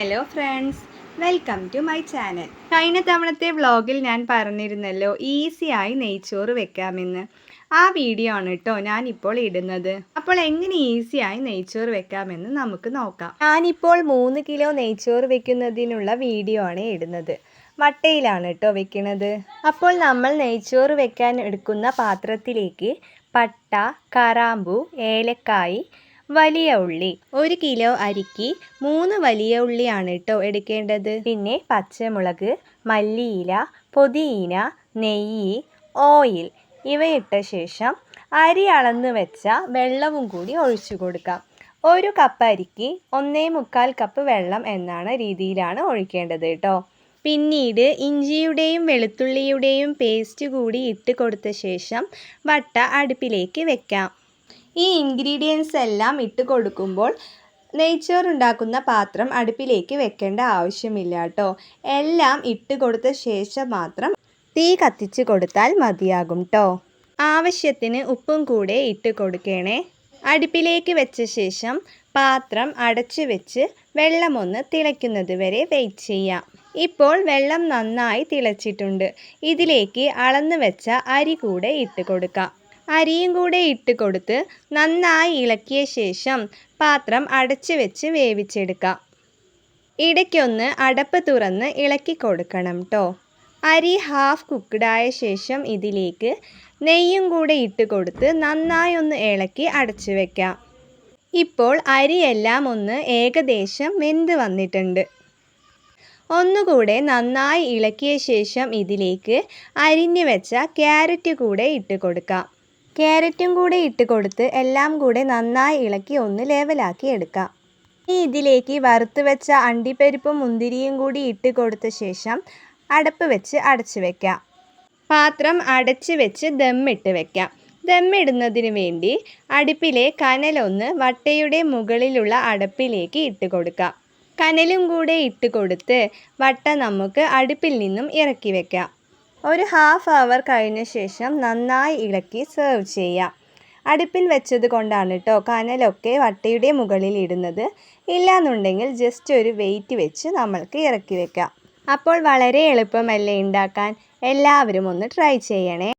Hello friends welcome to my channel കഴിഞ്ഞ തവണത്തെ വ്ളോഗിൽ ഞാൻ പറഞ്ഞിരുന്നല്ലോ ഈസിയായി നെയ്ച്ചോറ് വെക്കാമെന്ന്. ആ വീഡിയോ ആണ് കേട്ടോ ഞാനിപ്പോൾ ഇടുന്നത്. അപ്പോൾ എങ്ങനെ ഈസിയായി നെയ്ച്ചോറ് വെക്കാമെന്ന് നമുക്ക് നോക്കാം. ഞാനിപ്പോൾ മൂന്ന് കിലോ നെയ്ച്ചോറ് വെക്കുന്നതിനുള്ള വീഡിയോ ആണ് ഇടുന്നത്. വട്ടയിലാണ് കേട്ടോ വെക്കുന്നത് അപ്പോൾ നമ്മൾ നെയ്ച്ചോറ് വെക്കാൻ എടുക്കുന്ന പാത്രത്തിലേക്ക് പട്ട കറാമ്പു ഏലക്കായി വലിയ ഉള്ളി. ഒരു കിലോ അരിക്ക് മൂന്ന് വലിയ ഉള്ളിയാണ് കേട്ടോ എടുക്കേണ്ടത്. പിന്നെ പച്ചമുളക് മല്ലിയില പൊതിയിന നെയ്യ് ഓയിൽ ഇവയിട്ട ശേഷം അരി അളന്ന് വെച്ച വെള്ളവും കൂടി ഒഴിച്ചു കൊടുക്കാം. ഒരു കപ്പ് അരിക്ക് ഒന്നേ മുക്കാൽ കപ്പ് വെള്ളം എന്നാണ് രീതിയിലാണ് ഒഴിക്കേണ്ടത് കേട്ടോ പിന്നീട് ഇഞ്ചിയുടെയും വെളുത്തുള്ളിയുടെയും പേസ്റ്റ് കൂടി ഇട്ട് കൊടുത്ത ശേഷം വട്ട അടുപ്പിലേക്ക് വെക്കാം. ഈ ഇൻഗ്രീഡിയൻസ് എല്ലാം ഇട്ട് കൊടുക്കുമ്പോൾ നെയ്ച്ചോറുണ്ടാക്കുന്ന പാത്രം അടുപ്പിലേക്ക് വെക്കേണ്ട ആവശ്യമില്ല കേട്ടോ. എല്ലാം ഇട്ട് കൊടുത്ത ശേഷം മാത്രം തീ കത്തിച്ച് കൊടുത്താൽ മതിയാകും കേട്ടോ ആവശ്യത്തിന് ഉപ്പും കൂടെ ഇട്ട് കൊടുക്കണേ. അടുപ്പിലേക്ക് വെച്ച ശേഷം പാത്രം അടച്ചു വെച്ച് വെള്ളമൊന്ന് തിളയ്ക്കുന്നത് വരെ വെയിറ്റ് ചെയ്യാം. ഇപ്പോൾ വെള്ളം നന്നായി തിളച്ചിട്ടുണ്ട്. ഇതിലേക്ക് അളന്ന് വെച്ച അരി കൂടെ ഇട്ട് കൊടുക്കാം. അരിയും കൂടെ ഇട്ട് കൊടുത്ത് നന്നായി ഇളക്കിയ ശേഷം പാത്രം അടച്ചു വെച്ച് വേവിച്ചെടുക്കാം. ഇടയ്ക്കൊന്ന് അടപ്പ് തുറന്ന് ഇളക്കി കൊടുക്കണം കേട്ടോ അരി ഹാഫ് കുക്ക്ഡായ ശേഷം ഇതിലേക്ക് നെയ്യും കൂടെ ഇട്ട് കൊടുത്ത് നന്നായി ഒന്ന് ഇളക്കി അടച്ചു വെക്കാം. ഇപ്പോൾ അരിയെല്ലാം ഒന്ന് ഏകദേശം വെന്ത് വന്നിട്ടുണ്ട്. ഒന്നുകൂടെ നന്നായി ഇളക്കിയ ശേഷം ഇതിലേക്ക് അരിഞ്ഞു വെച്ച ക്യാരറ്റ് കൂടെ ഇട്ട് കൊടുക്കാം. ക്യാരറ്റും കൂടെ ഇട്ട് കൊടുത്ത് എല്ലാം കൂടെ നന്നായി ഇളക്കി ഒന്ന് ലെവലാക്കി എടുക്കാം. ഇനി ഇതിലേക്ക് വറുത്ത് വെച്ച അണ്ടിപ്പരിപ്പും മുന്തിരിയും കൂടി ഇട്ട് കൊടുത്ത ശേഷം അടപ്പ് വെച്ച് അടച്ചു വെക്കാം. പാത്രം അടച്ച് വെച്ച് ദമ്മിട്ട് വെക്കാം. ദമ്മിടുന്നതിന് വേണ്ടി അടുപ്പിലെ കനലൊന്ന് വട്ടയുടെ മുകളിലുള്ള അടപ്പിലേക്ക് ഇട്ട് കൊടുക്കാം. കനലും കൂടെ ഇട്ട് കൊടുത്ത് വട്ട നമുക്ക് അടുപ്പിൽ നിന്നും ഇറക്കി വെക്കാം. ഒരു ഹാഫ് അവർ കഴിഞ്ഞ ശേഷം നന്നായി ഇളക്കി സെർവ് ചെയ്യാം. അടുപ്പിൽ വെച്ചത് കൊണ്ടാണ് കേട്ടോ കനലൊക്കെ വട്ടയുടെ മുകളിൽ ഇടുന്നത്. ഇല്ലാന്നുണ്ടെങ്കിൽ ജസ്റ്റ് ഒരു വെയിറ്റ് വെച്ച് നമ്മൾക്ക് ഇറക്കി വെക്കാം. അപ്പോൾ വളരെ എളുപ്പമല്ലേ ഉണ്ടാക്കാൻ? എല്ലാവരും ഒന്ന് ട്രൈ ചെയ്യണേ.